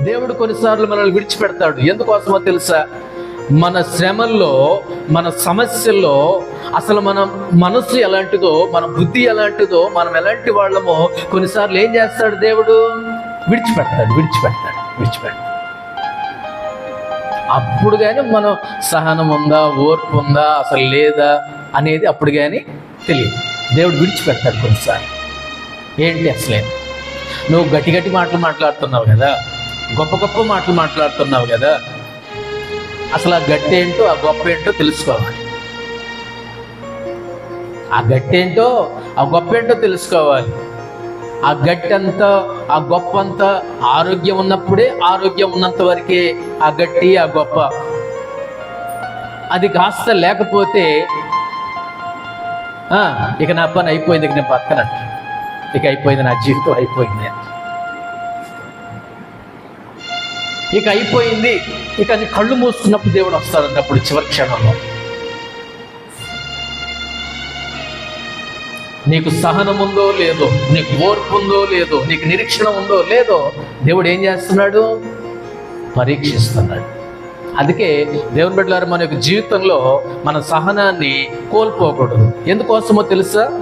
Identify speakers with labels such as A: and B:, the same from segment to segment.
A: దేవుడు కొన్నిసార్లు మనల్ని విడిచిపెడతాడు. ఎందుకోసమో తెలుసా? మన శ్రమల్లో మన సమస్యల్లో అసలు మన మనసు ఎలాంటిదో మన బుద్ధి ఎలాంటిదో మనం ఎలాంటి వాళ్ళమో కొన్నిసార్లు ఏం చేస్తాడు దేవుడు? విడిచిపెడతాడు విడిచిపెడతాడు విడిచిపెడతాడు. అప్పుడు కానీ మనం సహనం ఉందా ఓర్పు ఉందా అసలు లేదా అనేది అప్పుడు కానీ తెలియదు. దేవుడు విడిచిపెడతాడు కొన్నిసార్లు. ఏంటి అసలే? నువ్వు గట్టి గట్టి మాటలు మాట్లాడుతున్నావు కదా? గొప్ప గొప్ప మాటలు మాట్లాడుతున్నావు కదా. అసలు ఆ గట్టి ఏంటో ఆ గొప్ప ఏంటో తెలుసుకోవాలి. ఆ గట్టి ఏంటో ఆ గొప్ప ఏంటో తెలుసుకోవాలి. ఆ గట్టి అంతా ఆ గొప్ప అంతా ఆరోగ్యం ఉన్నప్పుడే ఆరోగ్యం ఉన్నంత వరకే ఆ గట్టి ఆ గొప్ప. అది కాస్త లేకపోతే ఆ, ఇక నా పని అయిపోయింది ఇక నేను బతకనట్టు ఇక అయిపోయింది నా జీవితం అయిపోయింది ఇక అయిపోయింది. ఇక నీ కళ్ళు మూసుకున్నప్పుడు దేవుడు వస్తాడు అప్పుడు చివరి క్షణంలో. నీకు సహనం ఉందో లేదో నీకు ఓర్పు ఉందో లేదో నీకు నిరీక్షణ ఉందో లేదో దేవుడు ఏం చేస్తున్నాడు? పరీక్షిస్తున్నాడు. అందుకే దేవుని బిడ్డలారు మన యొక్క జీవితంలో మన సహనాన్ని కోల్పోకూడదు. ఎందుకోసమో తెలుసా?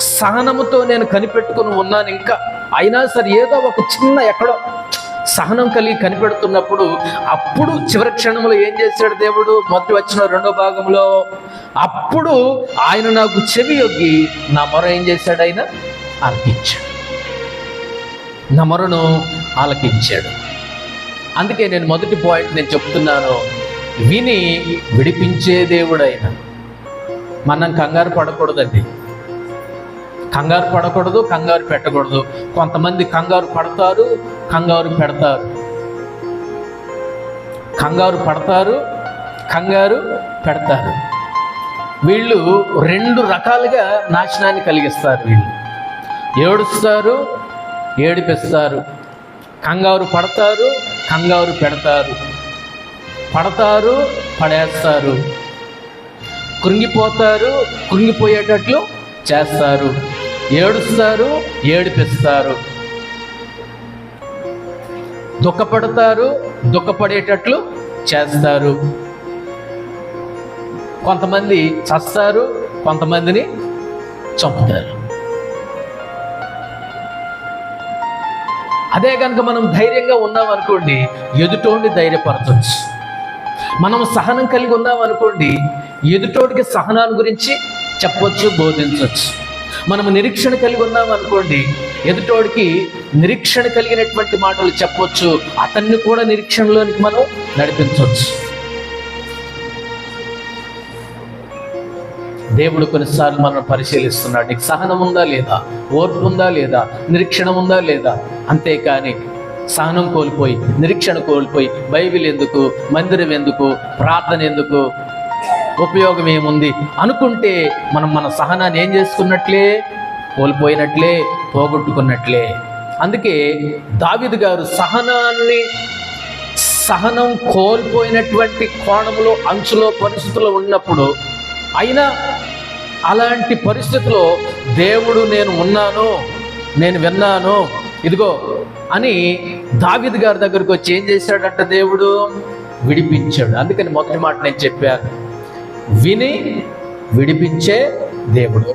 A: సహనముతో నేను కనిపెట్టుకుని ఉన్నాను ఇంకా. అయినా సరే ఏదో ఒక చిన్న ఎక్కడో సహనం కలిగి కనిపెడుతున్నప్పుడు అప్పుడు చివరి క్షణంలో ఏం చేశాడు దేవుడు? మొదటి వచ్చిన రెండో భాగంలో అప్పుడు ఆయన నాకు చెవి యొగ్గి నా మొర ఏం చేశాడు ఆయన? ఆలకించాడు నా మొరను ఆలకించాడు. అందుకే నేను మొదటి పాయింట్ నేను చెప్తున్నాను. విని విడిపించే దేవుడైన. మనం కంగారు పడకూడదండి. కంగారు పడకూడదు కంగారు పెట్టకూడదు. కొంతమంది కంగారు పడతారు కంగారు పెడతారు. కంగారు పడతారు కంగారు పెడతారు. వీళ్ళు రెండు రకాలుగా నాశనాన్ని కలిగిస్తారు వీళ్ళు. ఏడుస్తారు ఏడిపిస్తారు. కంగారు పడతారు కంగారు పెడతారు. పడతారు పడేస్తారు. కృంగిపోతారు కృంగిపోయేటట్లు చేస్తారు. ఏడుస్తారు ఏడిపిస్తారు. దుఃఖపడతారు దుఃఖపడేటట్లు చేస్తారు. కొంతమంది చస్తారు కొంతమందిని చంపుతారు. అదే కనుక మనం ధైర్యంగా ఉన్నాం అనుకోండి ఎదుటోడిని ధైర్యపరచవచ్చు మనం సహనం కలిగి ఉన్నాం అనుకోండి ఎదుటోడికి సహనాన్ని గురించి చెప్పొచ్చు బోధించవచ్చు మనము నిరీక్షణ కలిగి ఉన్నాం అనుకోండి ఎదుటోడికి నిరీక్షణ కలిగినటువంటి మాటలు చెప్పొచ్చు అతన్ని కూడా నిరీక్షణలోనికి మనం నడిపించవచ్చు. దేవుడు కొన్నిసార్లు మనం పరిశీలిస్తున్నాడు నీకు సహనం ఉందా లేదా? ఓర్పు ఉందా లేదా? నిరీక్షణ ఉందా లేదా? అంతేకాని సహనం కోల్పోయి నిరీక్షణ కోల్పోయి బైబిల్ ఎందుకు? మందిరం ఎందుకు? ప్రార్థన ఎందుకు? ఉపయోగం ఏముంది అనుకుంటే మనం మన సహనాన్ని ఏం చేసుకున్నట్లే? కోల్పోయినట్లే పోగొట్టుకున్నట్లే. అందుకే దావిదు గారు సహనాన్ని సహనం కోల్పోయినటువంటి కోణంలో అంచులో పరిస్థితుల్లో ఉన్నప్పుడు అయినా అలాంటి పరిస్థితిలో దేవుడు నేను ఉన్నాను నేను విన్నాను ఇదిగో అని దావిద్ గారి దగ్గరకు వచ్చి ఏం చేశాడంట దేవుడు? విడిపించాడు. అందుకని మొదటి మాట నేను చెప్పాను విని విడిపించే దేవుడు.